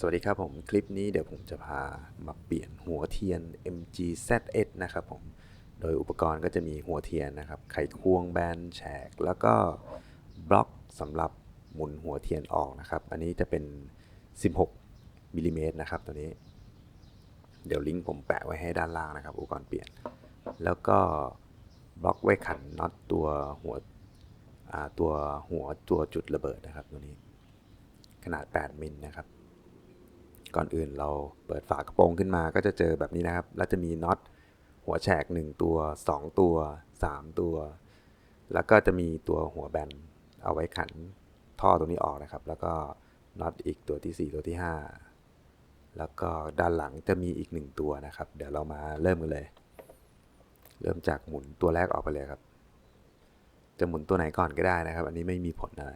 สวัสดีครับผมคลิปนี้เดี๋ยวผมจะพามาเปลี่ยนหัวเทียน MG ZS นะครับผมโดยอุปกรณ์ก็จะมีหัวเทียนนะครับ ไขควงแบนแฉก แล้วก็บล็อกสำหรับหมุนหัวเทียนออกนะครับ อันนี้จะเป็น 16มิลลิเมตรนะครับตัวนี้ เดี๋ยวลิงก์ผมแปะไว้ให้ด้านล่างนะครับ อุปกรณ์เปลี่ยน แล้วก็บล็อกไว้ขันน็อตตัวหัวตัวหัวตัวจุดระเบิดนะครับตัวนี้ ขนาด 8มิลนะครับ ก่อนอื่นเราเปิดฝากระโปรงขึ้นมาก็จะเจอแบบนี้นะครับ แล้วจะมีน็อตหัวแฉก1ตัว 2 ตัว 3 ตัว แล้วก็จะมีตัวหัวแบนเอาไว้ขันท่อตัวนี้ออกนะครับ แล้วก็น็อตอีกตัวที่ 4 ตัวที่ 5 แล้วก็ด้านหลังจะมีอีก 1 ตัวนะครับ เดี๋ยวเรามาเริ่มกันเลย เริ่มจากหมุนตัวแรกออกไปเลยครับ จะหมุนตัวไหนก่อนก็ได้นะครับ อันนี้ไม่มีผลอะไร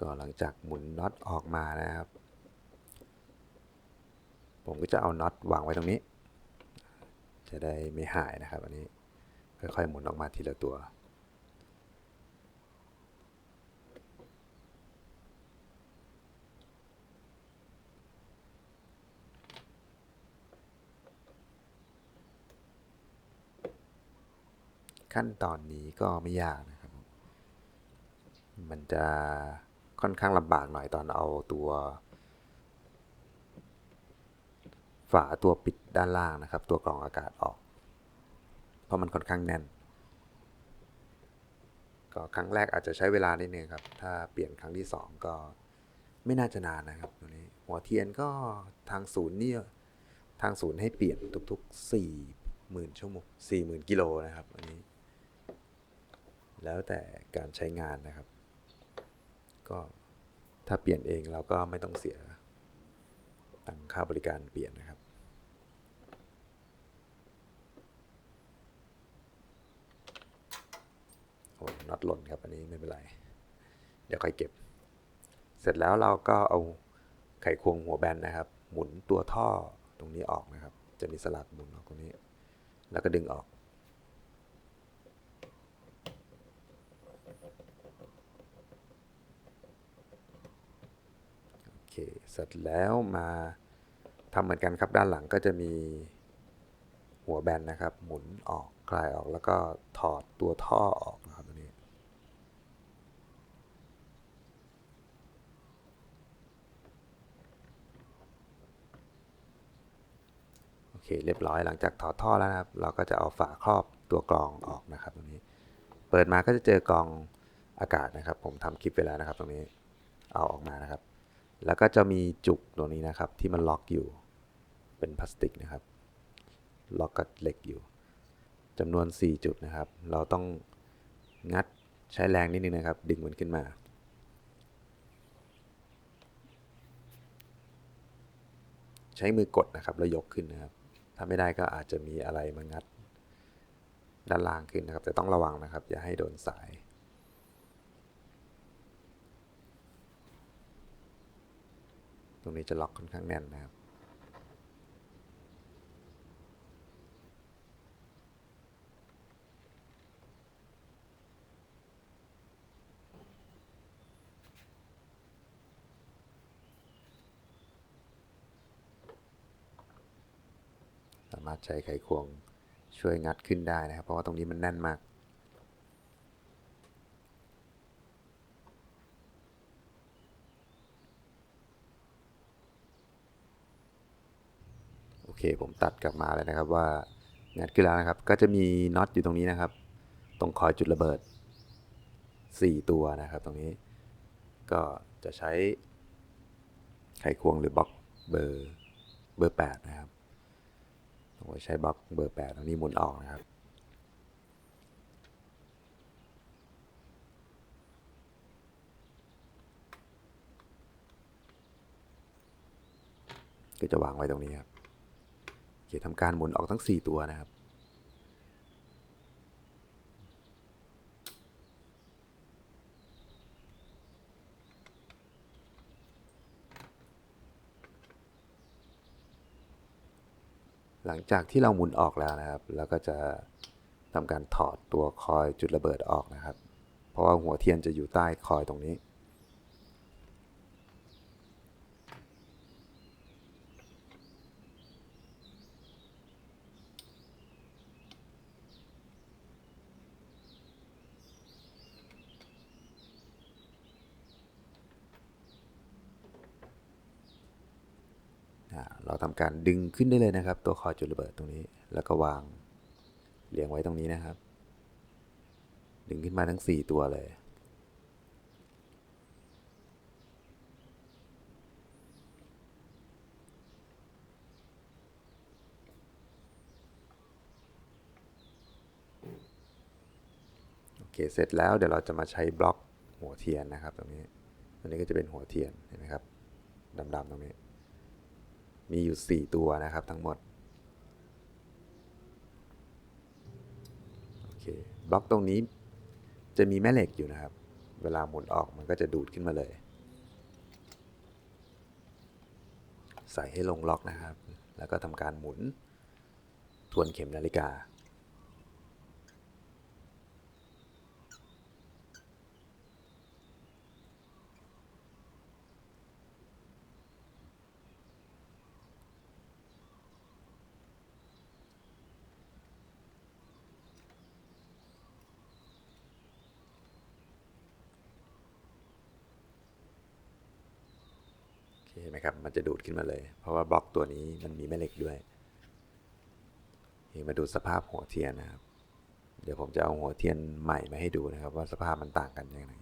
ก็หลังจากหมุนน็อตออกมานะครับ ผมก็จะเอาน็อตวางไว้ตรงนี้ จะได้ไม่หายนะครับ อันนี้ค่อยๆหมุนออกมาทีละตัวขั้นตอนนี้ก็ไม่ยากนะครับ มันจะ ค่อนข้างลำบากหน่อยตอนเอาตัว ฝาตัวปิดด้านล่างนะครับ ตัวกรองอากาศออก เพราะมันค่อนข้างแน่น ก็ครั้งแรกอาจจะใช้เวลานิดนึงครับ ถ้าเปลี่ยนครั้งที่สองก็ไม่น่าจะนานนะครับตัวนี้หัวเทียนก็ทางศูนย์เนี่ยทางศูนย์ให้เปลี่ยนทุกๆสี่หมื่นชั่วโมงสี่หมื่นกิโลนะครับอันนี้ แล้วแต่การใช้งานนะครับ ก็ถ้าเปลี่ยนเองเราก็ไม่ต้องเสียตังค่าบริการเปลี่ยนนะครับ โอ้น็อตหล่นครับอันนี้ไม่เป็นไร เดี๋ยวค่อยเก็บ เสร็จแล้วเราก็เอาไขควงหัวแบนนะครับ หมุนตัวท่อตรงนี้ออกนะครับ จะมีสลักหมุนออกตรงนี้ แล้วก็ดึงออก โอ เคเสร็จแล้วมาทำเหมือนกันครับด้านหลังก็จะมีหัวแบนนะครับ หมุนออกคลายออกแล้วก็ถอดตัวท่อออกนะครับตัวนี้ โอเคเรียบร้อยหลังจากถอดท่อแล้วนะครับ เราก็จะเอาฝาครอบตัวกรองออกนะครับตรงนี้ เปิดมาก็จะเจอกรองอากาศนะครับ ผมทำคลิปไปแล้วนะครับ ตรงนี้เอาออกมานะครับ แล้วก็จะมีจุกตรงนี้นะครับ ที่มันล็อกอยู่ เป็นพลาสติกนะครับ ล็อกกับเหล็กอยู่จำนวน 4 จุดนะครับ เราต้องงัดใช้แรงนิดนึงนะครับ ดึงมันขึ้นมา ใช้มือกดนะครับ แล้วยกขึ้นนะครับ ถ้าไม่ได้ก็อาจจะมีอะไรมางัดด้านล่างขึ้นนะครับ แต่ต้องระวังนะครับ อย่าให้โดนสาย ตรงนี้จะล็อกค่อนข้างแน่นนะครับสามารถใช้ไขควงช่วยงัดขึ้นได้นะครับ เพราะว่าตรงนี้มันแน่นมาก โอเค ผมตัดกลับมาเลยนะครับว่างัดขึ้นแล้วนะครับ ก็จะมีน็อตอยู่ตรงนี้นะครับ ตรงคอยจุดระเบิด 4 ตัวนะครับ ตรงนี้ ก็จะใช้ไขควงหรือบล็อกเบอร์เบอร์ 8 นะครับผมใช้บล็อกเบอร์ 8ตรงนี้หมุนออกนะครับก็จะวางไว้ตรงนี้ครับ คทำการหมุนออกทั้ง 4 ตัวนะครับ หลังจากที่เราหมุนออกแล้วนะครับแล้วก็จะทำการถอดตัวคอยจุดระเบิดออกนะครับ เพราะว่าหัวเทียนจะอยู่ใต้คอยตรงนี้ เราทำการดึงขึ้นได้เลยนะครับ ตัวคอยจุดระเบิดตรงนี้ แล้วก็วางเรียงไว้ตรงนี้นะครับ ดึงขึ้นมาทั้ง 4 ตัวเลย โอเค เสร็จแล้วเดี๋ยวเราจะมาใช้บล็อกหัวเทียนนะครับ ตรงนี้ตรงนี้ก็จะเป็นหัวเทียนเห็นไหมครับดำๆตรงนี้ มีอยู่ 4 ตัวนะครับทั้งหมดโอเคบล็อกตรงนี้จะมีแม่เหล็กอยู่นะครับ เวลาหมุนออกมันก็จะดูดขึ้นมาเลย ใส่ให้ลงล็อกนะครับ แล้วก็ทำการหมุนทวนเข็มนาฬิกา โอเคเห็นไหมครับมันจะดูดขึ้นมาเลย เพราะว่าบล็อกตัวนี้มันมีแม่เหล็กด้วยมาดูสภาพหัวเทียนนะครับ เดี๋ยวผมจะเอาหัวเทียนใหม่มาให้ดูนะครับ ว่าสภาพมันต่างกันยังไง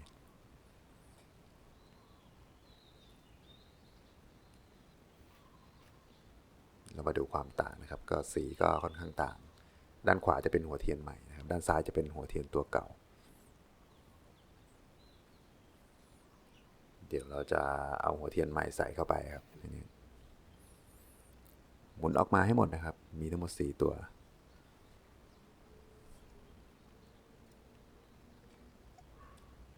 เรามาดูความต่างนะครับ ก็สีก็ค่อนข้างต่าง ด้านขวาจะเป็นหัวเทียนใหม่นะครับ ด้านซ้ายจะเป็นหัวเทียนตัวเก่า เดี๋ยวเราจะเอาหัวเทียนใหม่ใส่เข้าไปครับนี้หมุนออกมาให้หมดนะครับ มีทั้งหมด 4 ตัว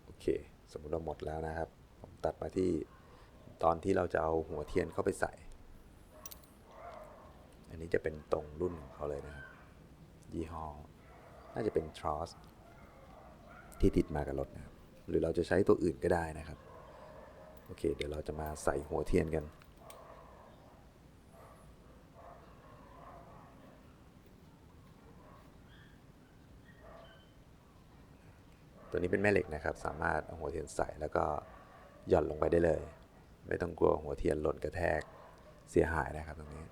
โอเค สมมุติเราหมดแล้วนะครับ ผมตัดมาที่ตอนที่เราจะเอาหัวเทียนเข้าไปใส่ อันนี้จะเป็นตรงรุ่นของเขาเลยนะครับ ยี่ห้อ น่าจะเป็นทรอสที่ติดมากับรถนะครับ หรือเราจะใช้ตัวอื่นก็ได้นะครับ โอเค เดี๋ยวเราจะมาใส่หัวเทียนกัน ตัวนี้เป็นแม่เหล็กนะครับ สามารถเอาหัวเทียนใส่แล้วก็หย่อนลงไปได้เลย ไม่ต้องกลัวหัวเทียนหล่นกระแทกเสียหายนะครับตรงนี้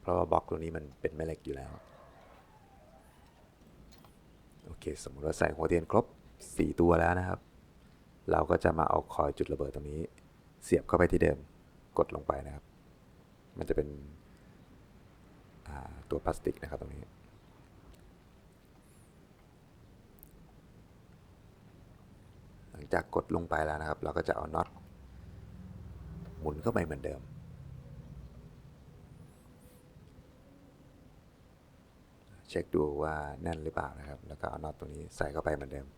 เพราะว่าบล็อกตัวนี้มันเป็นแม่เหล็กอยู่แล้ว โอเค สมมติว่าใส่หัวเทียนครบ 4 ตัวแล้วนะครับ เราก็จะมาเอาคอยจุดระเบิดตรงนี้ เสียบเข้าไปที่เดิมกดลงไปนะครับ มันจะเป็นตัวพลาสติกนะครับตรงนี้ หลังจากกดลงไปแล้วนะครับ เราก็จะเอาน็อตหมุนเข้าไปเหมือนเดิม เช็คดูว่าแน่นหรือเปล่านะครับ แล้วก็เอาน็อตตรงนี้ใส่เข้าไปเหมือนเดิม ห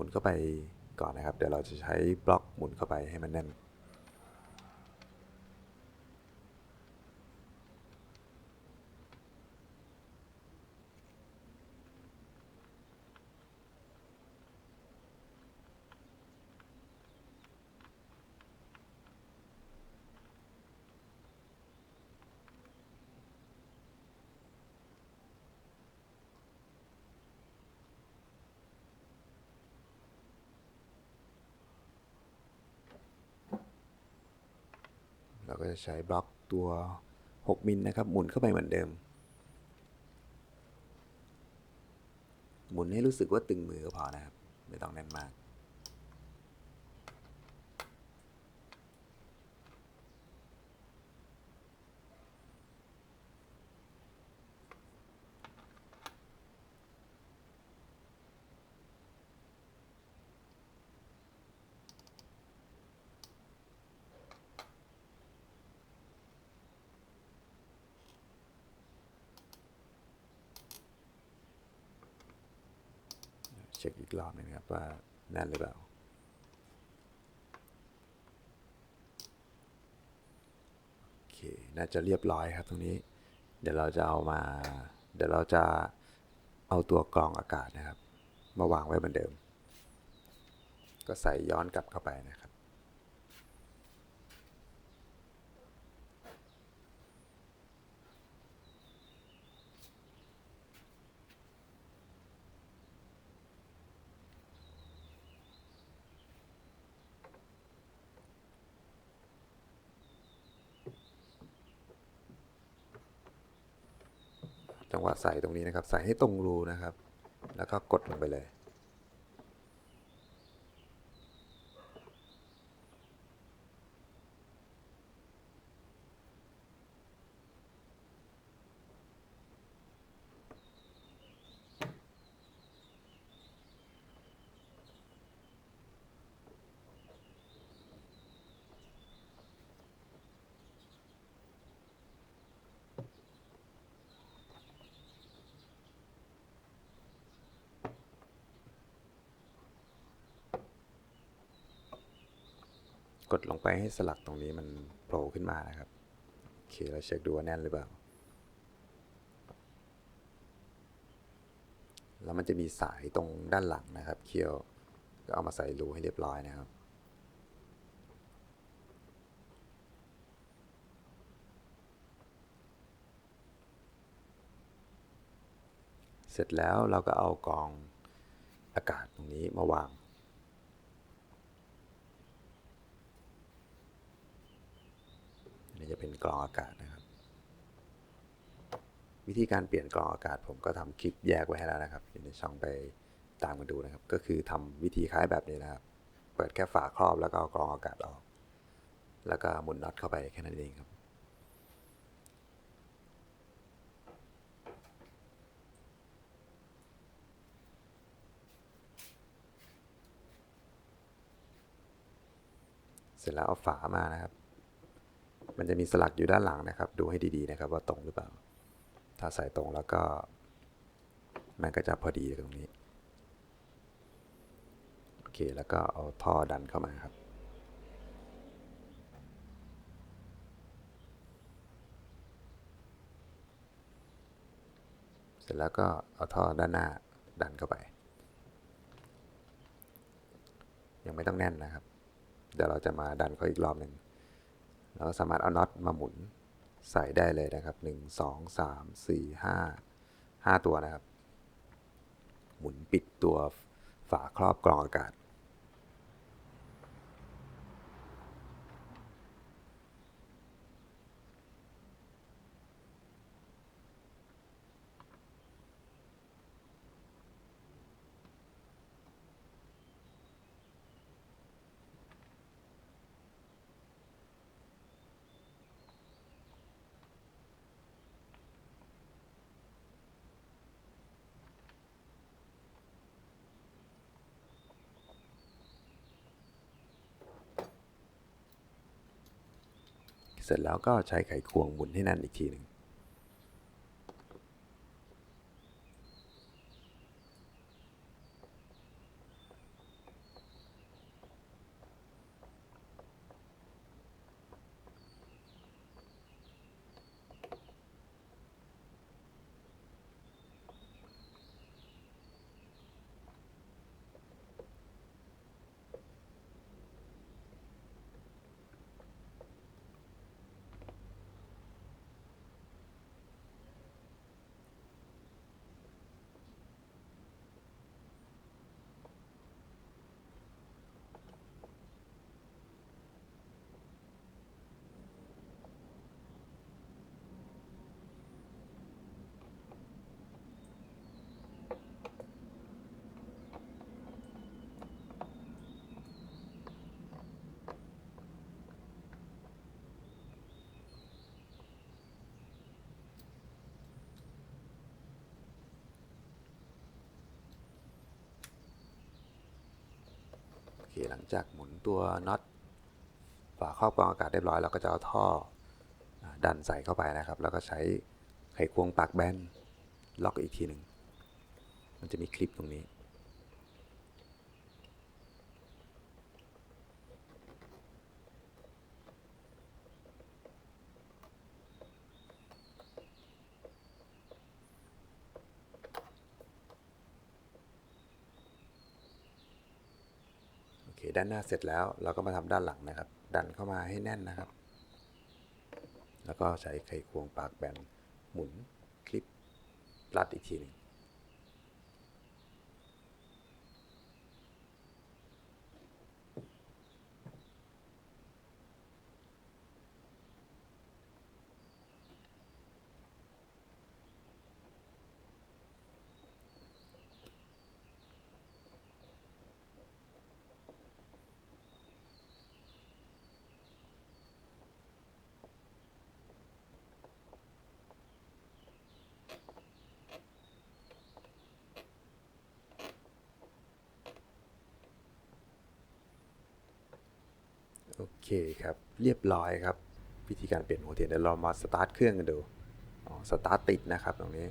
มุนเข้าไปก่อนนะครับ เดี๋ยวเราจะใช้บล็อกหมุนเข้าไปให้มันแน่น ก็จะใช้บล็อกตัว 6 มิลนะครับ หมุนเข้าไปเหมือนเดิม หมุนให้รู้สึกว่าตึงมือก็พอนะครับ ไม่ต้องแน่นมาก เช็คอีกรอบนึงนะครับว่าแน่นหรือเปล่าโอเคน่าจะเรียบร้อยครับตรงนี้ เดี๋ยวเราจะเอามา เดี๋ยวเราจะเอาตัวกรองอากาศนะครับ มาวางไว้เหมือนเดิม ก็ใส่ย้อนกลับเข้าไปนะครับ จังหวะใส่ตรงนี้นะครับ ใส่ให้ตรงรูนะครับ แล้วก็กดลงไปเลย กดลงไปให้สลักตรงนี้มันโผล่ขึ้นมานะครับ โอเค เราเช็คดูว่าแน่นหรือเปล่า แล้วมันจะมีสายตรงด้านหลังนะครับ เคี่ยวก็เอามาใส่รูให้เรียบร้อยนะครับเสร็จแล้วเราก็เอากองอากาศตรงนี้มาวาง นนี้จะเป็นกรองอากาศนะครับ วิธีการเปลี่ยนกรองอากาศผมก็ทำคลิปแยกไว้ให้แล้วนะครับ อยู่ในช่องไปตามกันดูนะครับ ก็คือทำวิธีคล้ายแบบนี้นะครับ เปิดแค่ฝาครอบแล้วก็เอากรองอากาศออก แล้วก็หมุนน็อตเข้าไปแค่นั้นเองครับเสร็จแล้วเอาฝามานะครับ มันจะมีสลักอยู่ด้านหลังนะครับ ดูให้ดีๆนะครับ ว่าตรงหรือเปล่า ถ้าใส่ตรงแล้วก็ มันก็จะพอดีตรงนี้ โอเค แล้วก็เอาท่อดันเข้ามาครับเสร็จแล้วก็เอาท่อด้านหน้าดันเข้าไป ยังไม่ต้องแน่นนะครับ เดี๋ยวเราจะมาดันเขาอีกรอบหนึ่ง เราก็สามารถเอาน็อตมาหมุนใส่ได้เลยนะครับหนึ่งสองสามสี่ห้าห้าตัวนะครับ หมุนปิดตัวฝาครอบกรองอากาศ เสร็จแล้วก็ใช้ไขควงหมุนให้แน่นอีกทีหนึ่ง เคหลังจากหมุนตัวน็อตฝาครอบกรองอากาศเรียบร้อยเราก็จะเอาท่อดันใส่เข้าไปนะครับ แล้วก็ใช้ไขควงปากแบนล็อกอีกทีหนึ่งมันจะมีคลิปตรงนี้ เคด้านหน้าเสร็จแล้วเราก็มาทำด้านหลังนะครับ ดันเข้ามาให้แน่นนะครับ แล้วก็ใช้ไขควงปากแบนหมุนคลิปรัดอีกทีหนึ่ง โอเคครับ เรียบร้อยครับ วิธีการเปลี่ยนหัวเทียนเดี๋ยวเรามาสตาร์ทเครื่องกันดูอ๋อสตาร์ทติดนะครับตรงนี้